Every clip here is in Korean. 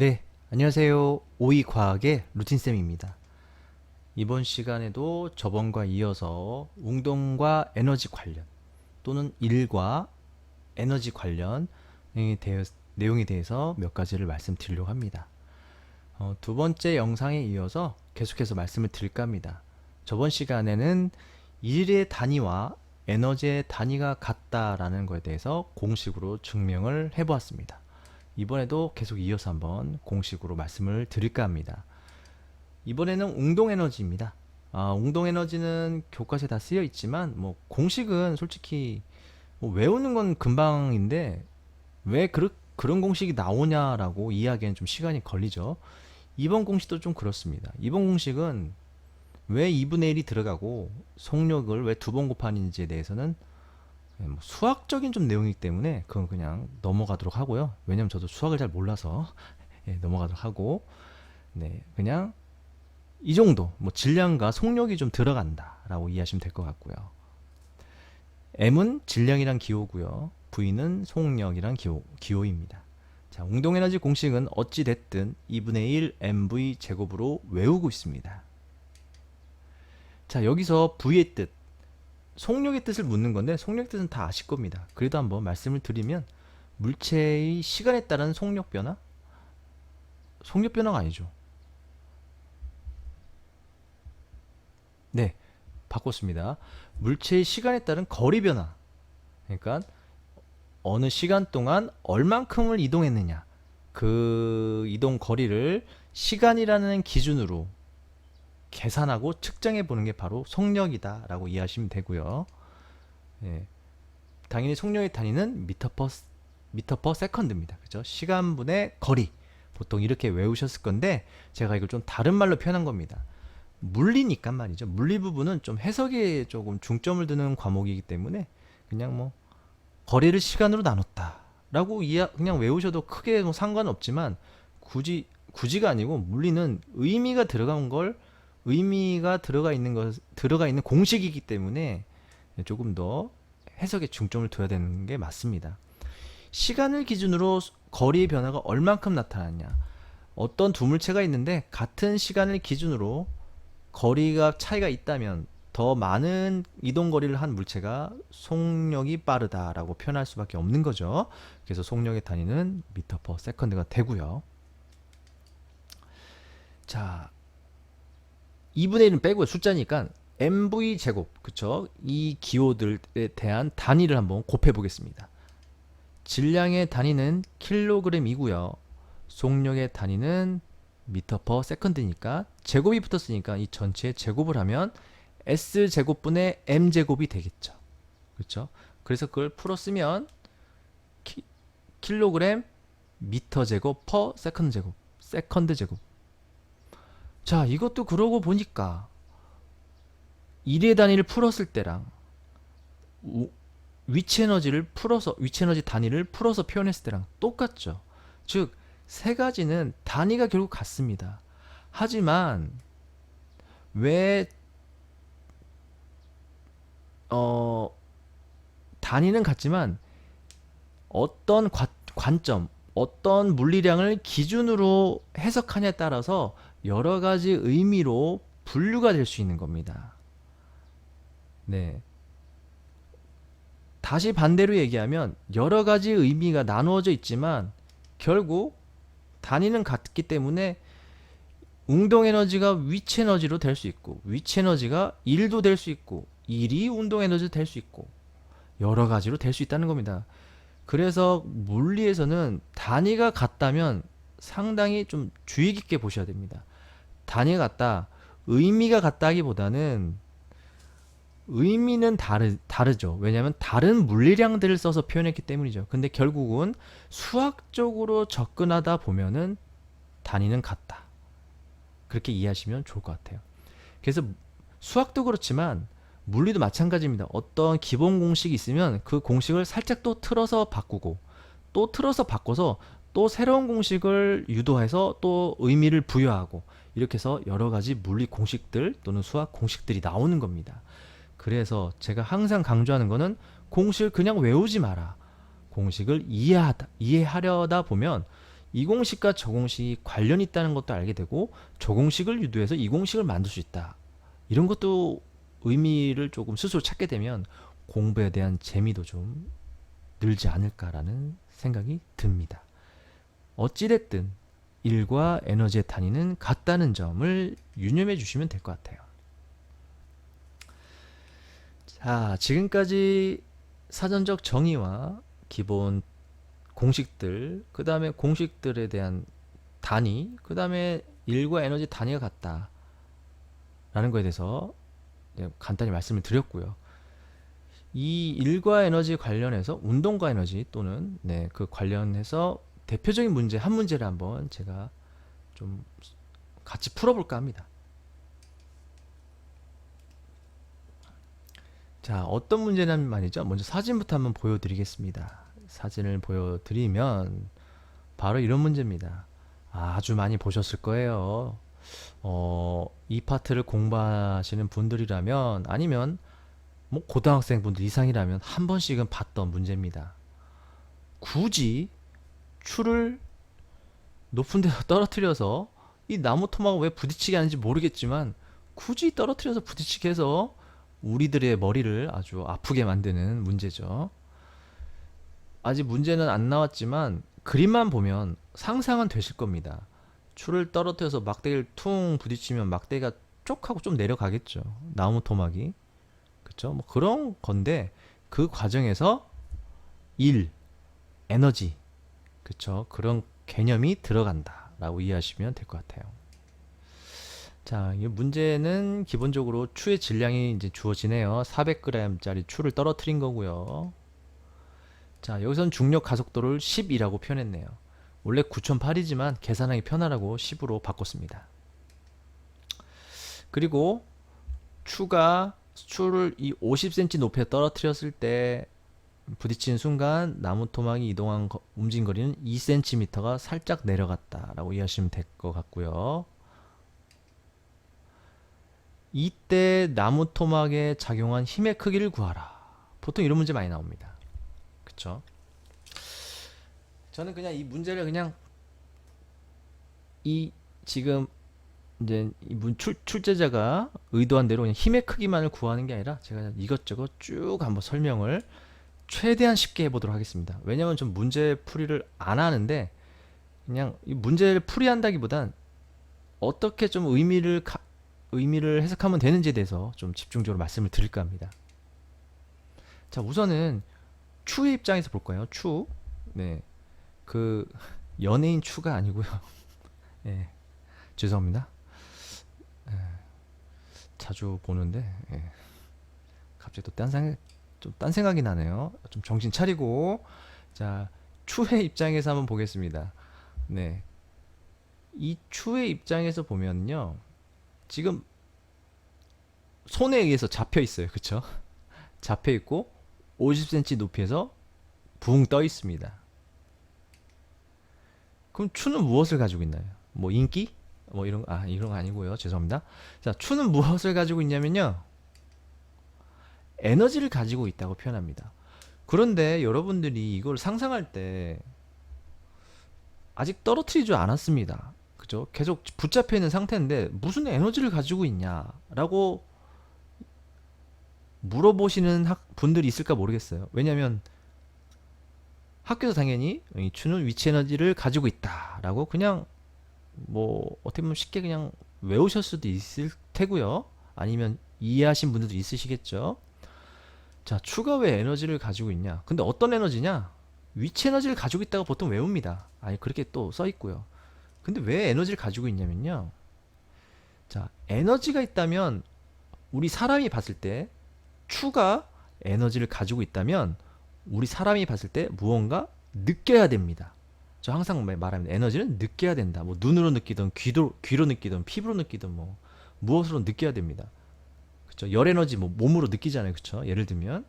네, 안녕하세요. 오이과학의 루틴쌤입니다. 이번 시간에도 저번과 이어서 운동과 에너지 관련 또는 일과 에너지 대해, 내용에 대해서 몇 가지를 말씀드리려고 합니다. 어, 두 번째 영상에 이어서 계속해서 말씀을 드릴까 합니다. 저번 시간에는 일의 단위와 에너지의 단위가 같다라는 것에 대해서 공식으로 증명을 해보았습니다. 이번에도 계속 이어서 한번 공식으로 말씀을 드릴까 합니다. 이번에는 운동 에너지입니다. 아, 운동 에너지는 교과서에 다 쓰여 있지만 뭐 공식은 솔직히 뭐 외우는 건 금방인데 왜 그르, 그런 공식이 나오냐라고 이해하기에는 좀 시간이 걸리죠. 이번 공식도 좀 그렇습니다. 이번 공식은 왜 2분의 1이 들어가고 속력을 왜 두 번 곱하는지에 대해서는 수학적인 좀 내용이기 때문에 그건 그냥 넘어가도록 하고요. 왜냐면 저도 수학을 잘 몰라서 예, 넘어가도록 하고 네 그냥 이 정도 뭐 질량과 속력이 좀 들어간다라고 이해하시면 될 것 같고요. M은 질량이란 기호고요. V는 속력이란 기호, 기호입니다. 자, 운동 에너지 공식은 어찌 됐든 2분의 1 mv 제곱으로 외우고 있습니다. 자, 여기서 V의 뜻, 속력의 뜻을 묻는 건데 속력 뜻은 다 아실 겁니다. 그래도 한번 말씀을 드리면 물체의 시간에 따른 속력 변화? 속력 변화가 아니죠. 네, 바꿨습니다. 물체의 시간에 따른 거리 변화. 그러니까 어느 시간 동안 얼만큼을 이동했느냐. 그 이동 거리를 시간이라는 기준으로 계산하고 측정해 보는 게 바로 속력이다라고 이해하시면 되고요. 예. 당연히 속력의 단위는 미터 퍼 미터 퍼 세컨드입니다. 그죠? 시간분의 거리. 보통 이렇게 외우셨을 건데 제가 이걸 좀 다른 말로 표현한 겁니다. 물리니까 말이죠. 물리 부분은 좀 해석에 조금 중점을 두는 과목이기 때문에 그냥 뭐 거리를 시간으로 나눴다라고 이해 그냥 외우셔도 크게 뭐 상관없지만 굳이 굳이가 아니고 물리는 의미가 들어간 걸 의미가 들어가 있는 것 들어가 있는 공식이기 때문에 조금 더 해석에 중점을 둬야 되는 게 맞습니다. 시간을 기준으로 거리의 변화가 얼만큼 나타나냐. 어떤 두 물체가 있는데 같은 시간을 기준으로 거리가 차이가 있다면 더 많은 이동 거리를 한 물체가 속력이 빠르다라고 표현할 수밖에 없는 거죠. 그래서 속력의 단위는 미터 퍼 세컨드가 되고요. 자, 2분의 1은 빼고요. 숫자니까 mv 제곱, 그쵸? 이 기호들에 대한 단위를 한번 곱해 보겠습니다. 질량의 단위는 킬로그램이고요. 속력의 단위는 미터 퍼 세컨드니까 제곱이 붙었으니까 이 전체의 제곱을 하면 s 제곱분의 m 제곱이 되겠죠. 그렇죠? 그래서 그걸 풀어 쓰면 키, 킬로그램 미터 제곱 퍼 세컨드 제곱 세컨드 제곱 자 이것도 그러고 보니까 1의 단위를 풀었을 때랑 우- 위치 에너지를 풀어서 위치 에너지 단위를 풀어서 표현했을 때랑 똑같죠. 즉 세 가지는 단위가 결국 같습니다. 하지만 왜 어, 단위는 같지만 어떤 과- 관점, 어떤 물리량을 기준으로 해석하냐에 따라서 여러 가지 의미로 분류가 될 수 있는 겁니다. 네. 다시 반대로 얘기하면 여러 가지 의미가 나누어져 있지만 결국 단위는 같기 때문에 운동 에너지가 위치 에너지로 될 수 있고 위치 에너지가 일도 될 수 있고 일이 운동 에너지도 될수 있고 여러 가지로 될 수 있다는 겁니다. 그래서 물리에서는 단위가 같다면 상당히 좀 주의 깊게 보셔야 됩니다. 단위가 같다, 의미가 같다기보다는 의미는 다르, 다르죠. 왜냐하면 다른 물리량들을 써서 표현했기 때문이죠. 근데 결국은 수학적으로 접근하다 보면은 단위는 같다. 그렇게 이해하시면 좋을 것 같아요. 그래서 수학도 그렇지만 물리도 마찬가지입니다. 어떤 기본 공식이 있으면 그 공식을 살짝 또 틀어서 바꾸고 또 틀어서 바꿔서 또 새로운 공식을 유도해서 또 의미를 부여하고 이렇게 해서 여러 가지 물리 공식들 또는 수학 공식들이 나오는 겁니다. 그래서 제가 항상 강조하는 거는 공식을 그냥 외우지 마라. 공식을 이해하다, 이해하려다 보면 이 공식과 저 공식이 관련이 있다는 것도 알게 되고 저 공식을 유도해서 이 공식을 만들 수 있다. 이런 것도 의미를 조금 스스로 찾게 되면 공부에 대한 재미도 좀 늘지 않을까라는 생각이 듭니다. 어찌됐든 일과 에너지의 단위는 같다는 점을 유념해 주시면 될 것 같아요. 자, 지금까지 사전적 정의와 기본 공식들, 그 다음에 공식들에 대한 단위, 그 다음에 일과 에너지 단위가 같다. 라는 거에 대해서 네, 간단히 말씀을 드렸고요. 이 일과 에너지 관련해서 운동과 에너지 또는 네, 그 관련해서 대표적인 문제 한 문제를 한번 제가 좀 같이 풀어볼까 합니다. 자, 어떤 문제냐면 말이죠. 먼저 사진부터 한번 보여드리겠습니다. 사진을 보여드리면 바로 이런 문제입니다. 아주 많이 보셨을 거예요. 어, 이 파트를 공부하시는 분들이라면 아니면 뭐 고등학생 분들 이상이라면 한 번씩은 봤던 문제입니다. 굳이 추를 높은 데서 떨어뜨려서 이 나무 토막을 왜 부딪히게 하는지 모르겠지만 굳이 떨어뜨려서 부딪히게 해서 우리들의 머리를 아주 아프게 만드는 문제죠. 아직 문제는 안 나왔지만 그림만 보면 상상은 되실 겁니다. 추를 떨어뜨려서 막대기를 퉁 부딪히면 막대기가 쪽 하고 좀 내려가겠죠. 나무 토막이. 그쵸? 뭐 그런 건데 그 과정에서 일, 에너지, 그쵸? 그런 개념이 들어간다라고 이해하시면 될 것 같아요. 자, 이 문제는 기본적으로 추의 질량이 이제 주어지네요. 400g짜리 추를 떨어뜨린 거고요. 자, 여기선 중력 가속도를 10이라고 표현했네요. 원래 9008이지만 계산하기 편하라고 10으로 바꿨습니다. 그리고 추가 추를 이 50cm 높이에 떨어뜨렸을 때 부딪힌 순간 나무 토막이 이동한 거, 움직인 거리는 2cm가 살짝 내려갔다라고 이해하시면 될 것 같고요. 이때 나무 토막에 작용한 힘의 크기를 구하라. 보통 이런 문제 많이 나옵니다. 그쵸? 저는 그냥 이 문제를 그냥 이 지금 이제 이문 출, 출제자가 의도한 대로 그냥 힘의 크기만을 구하는 게 아니라 제가 이것저것 쭉 한번 설명을 최대한 쉽게 해보도록 하겠습니다. 왜냐면 좀 문제 풀이를 안 하는데 그냥 이 문제를 풀이한다기보단 어떻게 좀 의미를 가- 의미를 해석하면 되는지에 대해서 좀 집중적으로 말씀을 드릴까 합니다. 자, 우선은 추의 입장에서 볼 거예요. 추. 네. 그 연예인 추가 아니고요. 예. 죄송합니다. 예. 자주 보는데 예. 갑자기 또 딴 생각 좀 딴 생각이 나네요. 좀 정신 차리고 자, 추의 입장에서 한번 보겠습니다. 네. 이 추의 입장에서 보면요. 지금 손에 의해서 잡혀 있어요. 그쵸? 잡혀 있고 50cm 높이에서 붕 떠 있습니다. 그럼 추는 무엇을 가지고 있나요? 뭐 인기? 뭐 이런 아 이런 거 아니고요. 죄송합니다. 자, 추는 무엇을 가지고 있냐면요. 에너지를 가지고 있다고 표현합니다. 그런데 여러분들이 이걸 상상할 때 아직 떨어뜨리지 않았습니다. 그죠? 계속 붙잡혀 있는 상태인데 무슨 에너지를 가지고 있냐라고 물어보시는 학, 분들이 있을까 모르겠어요. 왜냐면 학교에서 당연히 이 추는 위치 에너지를 가지고 있다라고 그냥 뭐 어떻게 보면 쉽게 그냥 외우실 수도 있을 테고요. 아니면 이해하신 분들도 있으시겠죠. 자, 추가 왜 에너지를 가지고 있냐? 근데 어떤 에너지냐? 위치 에너지를 가지고 있다고 보통 외웁니다. 아니 그렇게 또 써 있고요. 근데 왜 에너지를 가지고 있냐면요. 자, 에너지가 있다면 우리 사람이 봤을 때 추가 에너지를 가지고 있다면 우리 사람이 봤을 때 무언가 느껴야 됩니다. 저 항상 말- 말하면 에너지는 느껴야 된다. 뭐 눈으로 느끼든 귀로 귀로 느끼든 피부로 느끼든 뭐 무엇으로 느껴야 됩니다. 그렇죠? 열 에너지 뭐 몸으로 느끼잖아요. 그렇죠? 예를 들면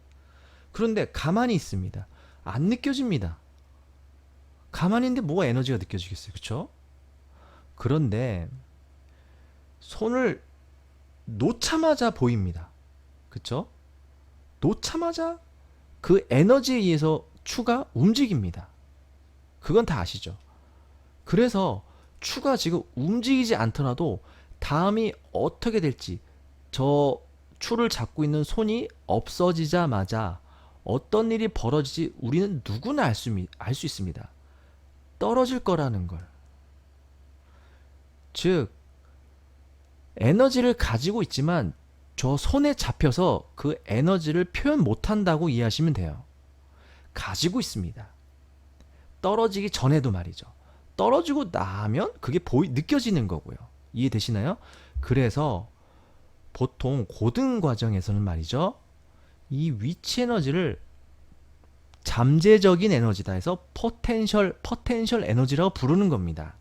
그런데 가만히 있습니다. 안 느껴집니다. 가만히 있는데 뭐가 에너지가 느껴지겠어요. 그렇죠? 그런데 손을 놓자마자 보입니다. 그쵸? 놓자마자 그 에너지에 의해서 추가 움직입니다. 그건 다 아시죠? 그래서 추가 지금 움직이지 않더라도 다음이 어떻게 될지 저 추를 잡고 있는 손이 없어지자마자 어떤 일이 벌어지지 우리는 누구나 알 수 알 수 있습니다. 떨어질 거라는 걸. 즉 에너지를 가지고 있지만 저 손에 잡혀서 그 에너지를 표현 못 한다고 이해하시면 돼요. 가지고 있습니다. 떨어지기 전에도 말이죠. 떨어지고 나면 그게 보이 느껴지는 거고요. 이해되시나요? 그래서 보통 고등 과정에서는 말이죠. 이 위치 에너지를 잠재적인 에너지다 해서 포텐셜 포텐셜 에너지라고 부르는 겁니다.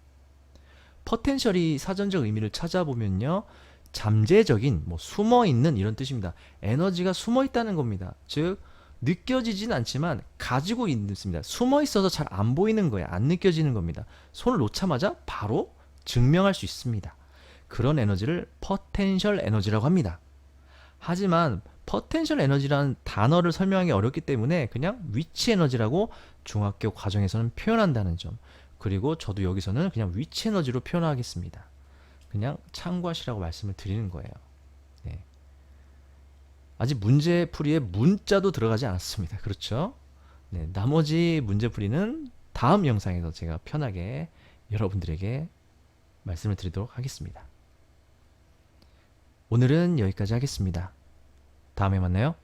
포텐셜이 사전적 의미를 찾아보면요. 잠재적인 뭐 숨어 있는 이런 뜻입니다. 에너지가 숨어 있다는 겁니다. 즉 느껴지진 않지만 가지고 있습니다. 숨어 있어서 잘 안 보이는 거예요. 안 느껴지는 겁니다. 손을 놓자마자 바로 증명할 수 있습니다. 그런 에너지를 포텐셜 에너지라고 합니다. 하지만 포텐셜 에너지라는 단어를 설명하기 어렵기 때문에 그냥 위치 에너지라고 중학교 과정에서는 표현한다는 점. 그리고 저도 여기서는 그냥 위치 에너지로 표현하겠습니다. 그냥 참고하시라고 말씀을 드리는 거예요. 네. 아직 문제풀이에 문자도 들어가지 않았습니다. 그렇죠? 네, 나머지 문제풀이는 다음 영상에서 제가 편하게 여러분들에게 말씀을 드리도록 하겠습니다. 오늘은 여기까지 하겠습니다. 다음에 만나요.